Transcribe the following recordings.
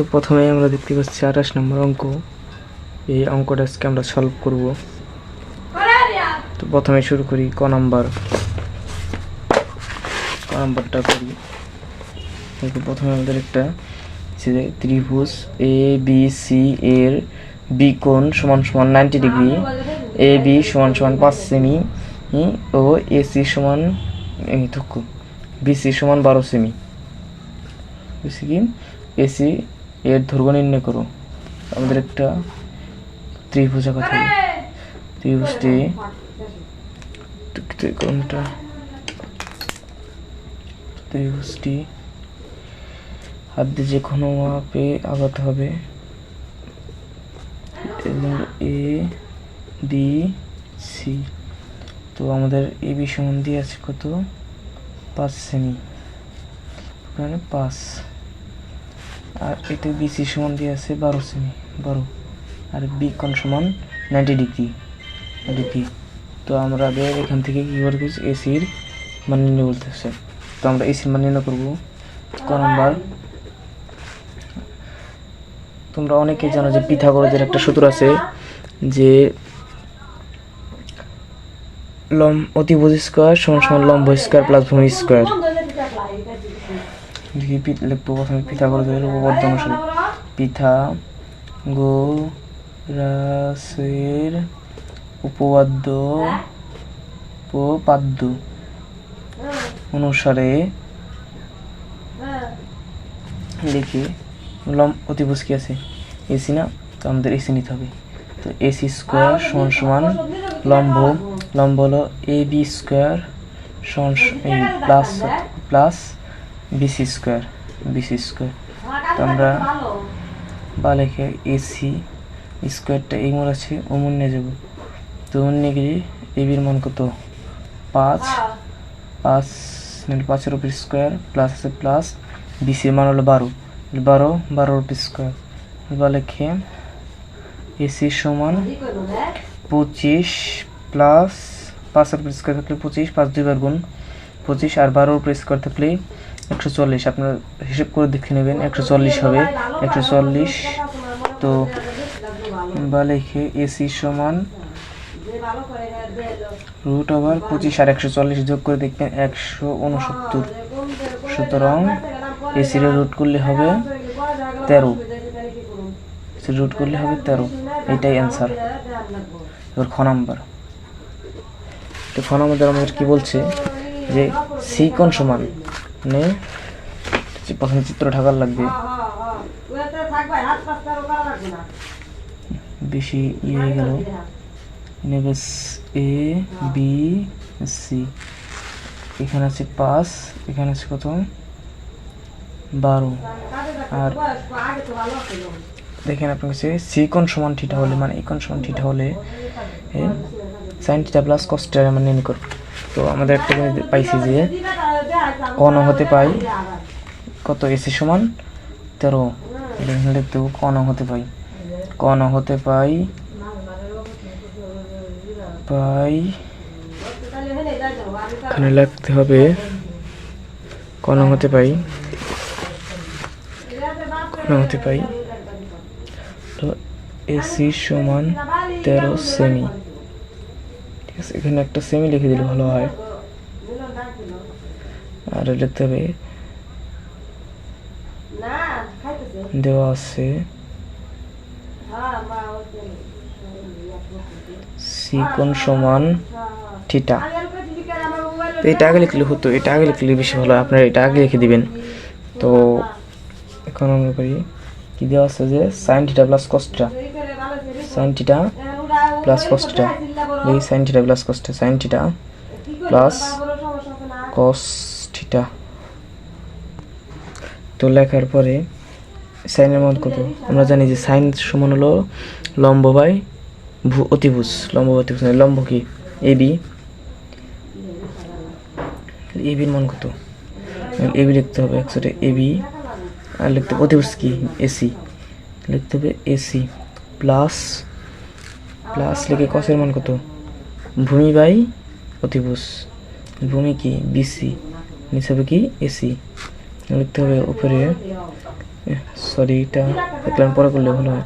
তো প্রথমে আমরা দেখতে পাচ্ছি আঠাশ নম্বর অঙ্ক। এই অঙ্কটা আজকে আমরা সলভ করব। তো প্রথমে শুরু করি ক নাম্বার। ক নাম্বারটা করি। প্রথমে আমাদের একটা ত্রিভুজ এ বি সি এর বি কোণ সমান সমান নাইনটি ডিগ্রি এ বি সমান সমান পাঁচ সেমি ও এ সি সমান থুকু বিসি সমান বারো সেমি বুঝছি কি? এসি এর দৈর্ঘ্য নির্ণয় করো। আমাদের একটা ত্রিভুজ আঁকা থাকে ত্রিভুজটি কোনটা ত্রিভুজটি হাত দিয়ে যে কোনো মাপে আঘাত হবে। এবং এ, বি, সি। তো আমাদের এ, বি সম্বন্ধে আছে কত? পাঁচ সেমি মানে পাঁচ। আর এটা বিসি সমান দিয়ে আছে বারো সেমি বারো। আর বি কোণ সমান? নাইনটি ডিগ্রি ডিগ্রি তো আমরা এখান থেকে কী করে দিচ্ছি এসির মান নির্ণয় বলতেছে তো আমরা এসির মান নির্ণয় করব। ক নাম্বার? তোমরা অনেকেই জানো যে পিথাগোরাসের একটা সূত্র আছে যে লম অতিভুজ স্কোয়ার সমান সমান লম্ব স্কোয়ার প্লাস ভূমি স্কোয়ার। দেখি লিখব প্রথমে পিথাগোরাসের উপপাদ্য অনুসারে। গো রাসের উপপাদ্য উপপাদ্য অনুসারে লিখি। লম অতিভুজ কি আছে? এসি না? তো আমাদের এসি নিতে হবে। তো এসি স্কোয়ার সমান সমান লম্ব লম্ব হলো এ বি স্কোয়ার সমান plus plus BC square BC square তো আমরা বা লিখে এসি স্কোয়ারটা এই মোড় আছে ওমন নিয়ে যাব। তো ওমন নিয়ে গেলে এবির মান কত? পাঁচ। পাঁচ মানে পাঁচের উপর স্কোয়ার প্লাস আছে প্লাস বিসির মান হলো বারো। বারো বারোর উপর স্কোয়ার বা লিখে এসি সমান পঁচিশ প্লাস পাঁচের উপর স্কোয়ার থাকলে পঁচিশ পাঁচ দুইবার গুণ পঁচিশ আর বারোর উপর স্কোয়ার থাকলে একশো চল্লিশ, আপনার হিসেব করে দেখে নেবেন, একশো চল্লিশ হবে, একশো চল্লিশ। তো, বা লিখে এসি সমান রুট ওভার পঁচিশ আর একশো চল্লিশ যোগ করে দেখবেন একশো উনসত্তর। সুতরাং এসির রুট করলে হবে তেরো। রুট করলে হবে তেরো। এটাই অ্যান্সার এবার খ নাম্বার। তো খ নাম্বার আমাদের কি বলছে? যে সি কোণ সমান? মানে যে প্রথমে চিত্র ঢাকার লাগবে। বেশি ইয়ে হয়ে গেল। নেবে এ বি সি এখানে আছে পাঁচ এখানে আছে কত? বারো। আর দেখেন আপনার কাছে সি কোণ সমান থিটা হলে মানে এই কোণ সমান থিটা হলে সাইন থিটা প্লাস কস্টার নির্ণয় করব তো আমাদের একটা পাইছি যে কোণ হতে পাই। কত এসি সমান? তেরো। লিখতে হবে হতে পাই। কোণ হতে পাই। পাই। এখানে লিখতে হবে কোণ হতে পাই। কোণ হতে পাই। তো এসি সমান তেরো সেমি। ঠিক আছে, এখানে একটা সেমি লিখে দিলে ভালো হয়। আর লিখতে হবে দেওয়া আছে। সি কোণ সমান? থিটা। এটা আগে লিখলে হতো এটা আগে লিখলে বেশি ভালো হয়। আপনারা এটা আগে লিখে দিবেন। তো এখন আমরা করি কি দেওয়া আছে যে sine theta plus cos theta sine theta plus cos theta এই sine theta plus cos theta sine theta plus cos theta তো লেখার পরে সাইনের মান কত? আমরা জানি যে সাইন সমান হলো লম্ব বাই ভূ অতিভুজ। লম্ব অতিভুজ মানে লম্ব কি? এ বির মান কত? এ বি লিখতে হবে একসাথে বি আর লিখতে হবে অতিভুজ কি? এসি লিখতে হবে এসি প্লাস প্লাস লিখে কসের মান কত? ভূমি বাই অতিভুজ। ভূমি কি? বিসি নিচে হবে কি এসি লিখতে হবে উপরে। সরি এটা দেখলাম পরে করলে ভালো হয়।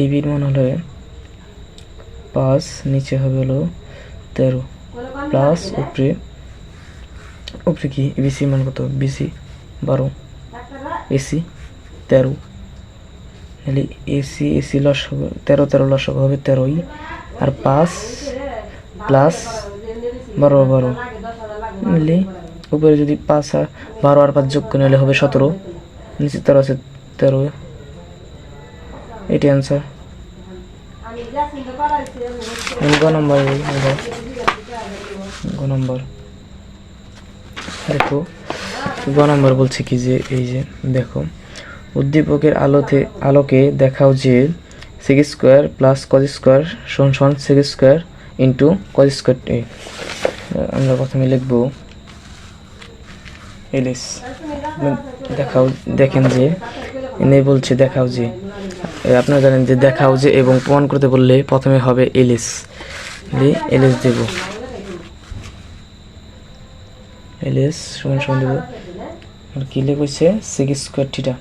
এ বির মান হলো পাঁচ নিচে হবে হলো তেরো। প্লাস উপরে উপরে কি? বিসি মান কত? বিসি বারো। এসি তেরো। তাহলে এসি এসি লস হবে, তেরো তেরো লস হবে তেরোই। আর পাঁচ প্লাস বারো বারো। মিলি উপরে যদি পাঁচ আর বারো আর পাঁচ যোগ করে নিলে হবে সতেরো। নিচে তেরো আছে তেরো। এটি অ্যান্সার গ নম্বর গ নম্বর দেখো, গ নম্বর বলছে কি যে, এই যে, দেখো, উদ্দীপকের আলোতে, আলোকে দেখাও যে six square plus cos square সমান সমান six square into cos square আমরা প্রথমে লিখব এলিস দেখাও, দেখেন যে এনে বলছে দেখাও যে আপনারা জানেন যে দেখাও যে এবং প্রমাণ করতে বললে প্রথমে হবে এলিস। এলিস দেব। এলিস, সমান সমান দেব। আর কি লিখেছে? Six square theta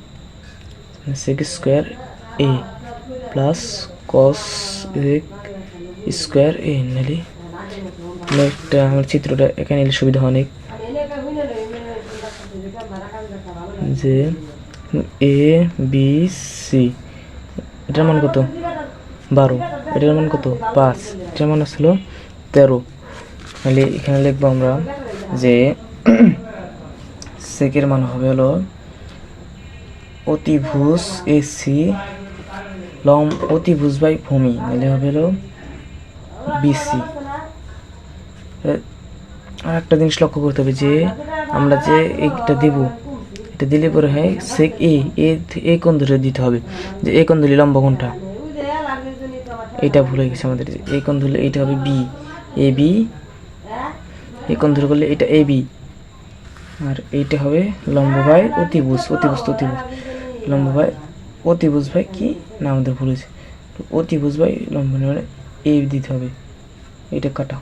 six square A plus cos square A নালি একটা আমার চিত্রটা এখানে এলে সুবিধা অনেক। যে এ, বি, সি। এটার মান কত? বারো। এটার মান কত? পাঁচ। এটার মান আসলো তেরো। তাহলে এখানে লিখব আমরা যে সেকের মান হবে হলো অতিভুজ এসি লম অতিভুজ বাই ভূমি। তাহলে হবে হলো বিসি। আর একটা জিনিস লক্ষ্য করতে হবে যে আমরা যে এইটা দেব এটা দিলে পরে হয় সেক এ এ কোণ ধরে দিতে হবে? যে এ কোণ ধরলে লম্ব কোনটা? এটা ভুল হয়ে গেছে আমাদের এ কোণ ধরলে এইটা হবে বি, এ বি, এ কোণ ধরে করলে এটা এ বি, আর এইটা হবে লম্ব ভাই অতিভুজ অতিভুজ অতিভুজ, লম্ব ভাই অতিভুজ ভাই কি? না, আমাদের ভুল হয়েছে, অতিভুজ ভাই লম্ব মানে এ দিতে হবে, এটা কাটা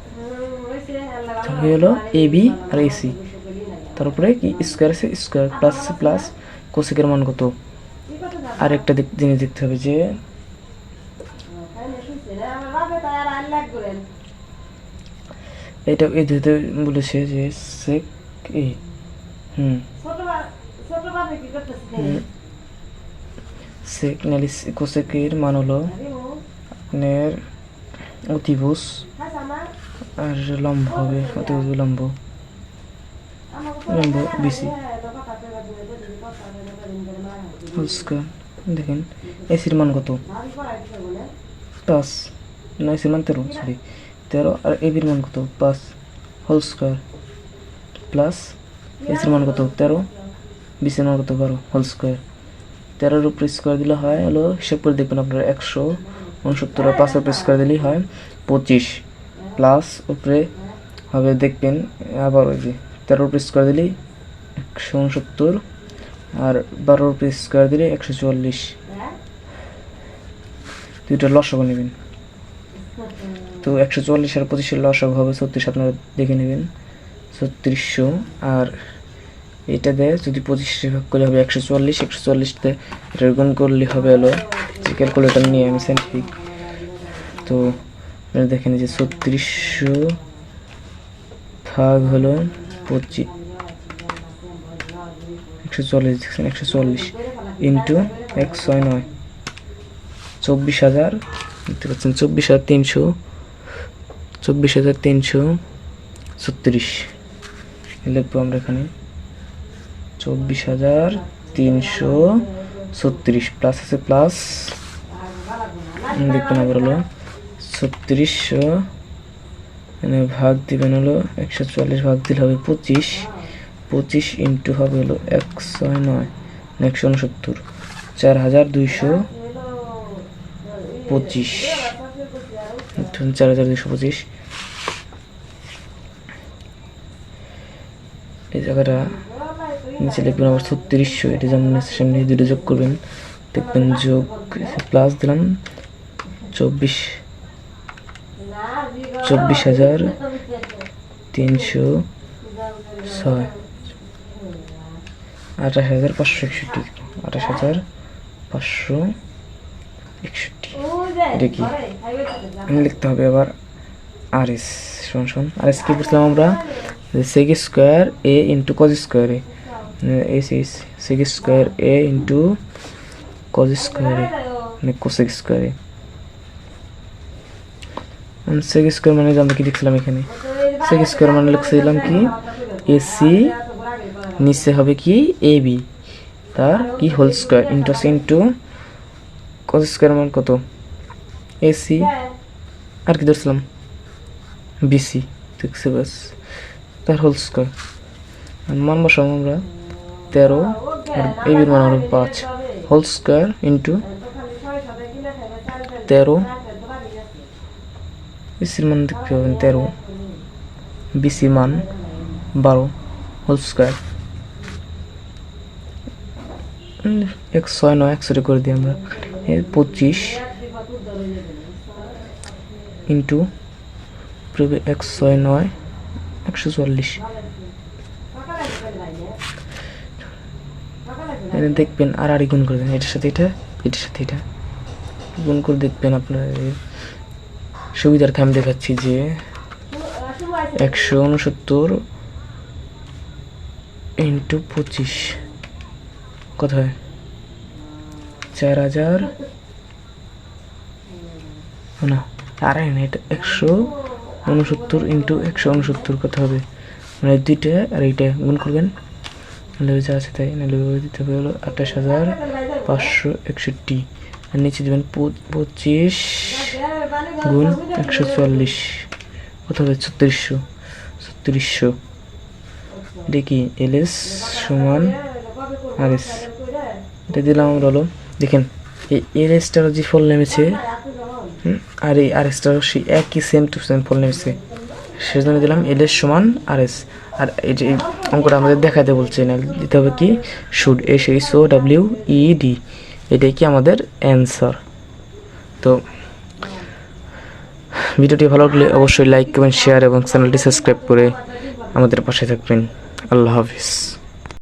হলো এ বি আর এসি তারপরে কি স্কোয়ার আছে? স্কোয়ার প্লাস আছে প্লাস কোসেকের মান কত? আর একটা জিনিস দেখতে হবে যে এটা এই বলেছে যে সেক এ হুম। হুম। সেক নালি কোসেকের মান হলো আপনার অতিভুজ আর লম্ব হবে, অতিভুজ লম্ব। লম্ব বিসি হোল স্কোয়ার দেখেন এসির মান কত পাঁচ না এসির মান তেরো সরি তেরো আর এবির মান কত পাঁচ হোল স্কোয়ার প্লাস এসির মান কত তেরো বিসির মান কত বারো হোল স্কোয়ার তেরোর উপরে স্কোয়ার দিলে হয় হলো হিসাব করে দেখবেন আপনারা একশো উনসত্তর আর পাঁচের উপরে স্কোয়ার দিলেই হয় পঁচিশ প্লাস উপরে হবে দেখবেন আবার ওই যে তেরোর উপরে স্কোয়ার দিলেই একশো উনসত্তর আর বারোর উপরে স্কোয়ার দিলে একশো চুয়াল্লিশ। দুইটা লসগো নেবেন। তো একশো চুয়াল্লিশ আর পঁচিশের লসগ হবে ছত্রিশ, আপনারা দেখে নেবেন। ছত্রিশশো আর এটা দেয় যদি পঁচিশে ভাগ করলে হবে একশো চুয়াল্লিশ, একশো চুয়াল্লিশতে এটার গুণ করলে হবে হলো ক্যালকুলেটার নিয়ে আমি সাইন্টিফিক তো দেখেন যে ছত্রিশশো ভাগ হলো পঁচিশ একশো চল্লিশ দেখছেন একশো চল্লিশ ইন্টু এক নয়। চব্বিশ হাজার, দেখতে পাচ্ছেন, চব্বিশ হাজার তিনশো, চব্বিশ হাজার তিনশো ছত্রিশ। লিখব আমরা এখানে। চব্বিশ হাজার তিনশো ছত্রিশ প্লাস আছে প্লাস দেখবেন আবার হলো, ছত্রিশশো এখানে ভাগ দিবেন হলো একশো চুয়াল্লিশ ভাগ দিলে হবে পঁচিশ। পঁচিশ ইন্টু হবে হলো একশো নয়। একশো উনসত্তর চার হাজার দুইশো পঁচিশ। চার হাজার দুইশো পঁচিশ। এই জায়গাটা নিচে লিখবেন আবার ছত্রিশশো। এটা যেমন সামনে দুটো যোগ করবেন। দেখবেন যোগ প্লাস দিলাম, চব্বিশ। চব্বিশ হাজার তিনশো ছয়। আঠাশ হাজার পাঁচশো একষট্টি। আঠাশ হাজার পাঁচশো একষট্টি। এটা কি? লিখতে হবে আবার আর এস শোন শোন। আর এস কি বুঝলাম আমরা? Sec square A into cos square A sec square A into cos square মানে কোসেক স্কোয়ার সেক স্কোয়ার মানে আমরা কি লিখছিলাম এখানে? সেক স্কোয়ার মানে লিখছিলাম কি? এসি নিচে হবে কি? এ বি তার কি হোল স্কোয়ার ইন্টু ইন্টু কত স্কোয়ার মান কত? এসি আর কি ধরছিলাম? বিসি দেখছি বাস তার হোল স্কোয়ার মান বসাম আমরা তেরো, আর এবির মান হবে পাঁচ। হোল স্কোয়ার ইন্টু তেরো এসির মান দেখতে পাবেন তেরো বিসি মান বারো হোল স্কোয়ার এক ছয় নয় একশোটা করে দিই আমরা। পঁচিশ ইন্টু এক ছয় নয়, একশো চল্লিশ। এখানে দেখবেন আর আড়ি গুণ করে দেন। এটার সাথে এটা, এটার সাথে এটা। গুণ করে দেখবেন আপনার সুবিধার্থে আমি দেখাচ্ছি যে একশো উনসত্তর ইন্টু পঁচিশ। কত হয়? চার হাজার। না না, এটা একশো উনসত্তর ইন্টু একশো উনসত্তর কত হবে? মানে দুইটা আর এইটা গুণ করবেন। যা আছে তাই, নাহলে দিতে হবে হলো আঠাশ হাজার পাঁচশো একষট্টি। আর নিচে দেবেন পঁচিশ। গুণ একশো চুয়াল্লিশ কত হবে ছত্রিশশো ছত্রিশশো। এটা কি এলএস সমান আর এস এটা দিলাম আমরা হলো, দেখেন, এই এল এসটার যে ফল নেমেছে আর এই আর এসটার সেই একই সেম টু সেম ফল নেমেছে। সেজন্য দিলাম এল এস সমান আর এস আর এই যে অঙ্কটা আমাদের দেখাতে বলছে, না, দিতে হবে কি? Should S H O W E D এটাই কি আমাদের অ্যান্সার তো ভিডিওটি ভালো লাগলে অবশ্যই লাইক করবেন শেয়ার এবং চ্যানেলটি সাবস্ক্রাইব করে আমাদের পাশে থাকবেন। আল্লাহ হাফিজ।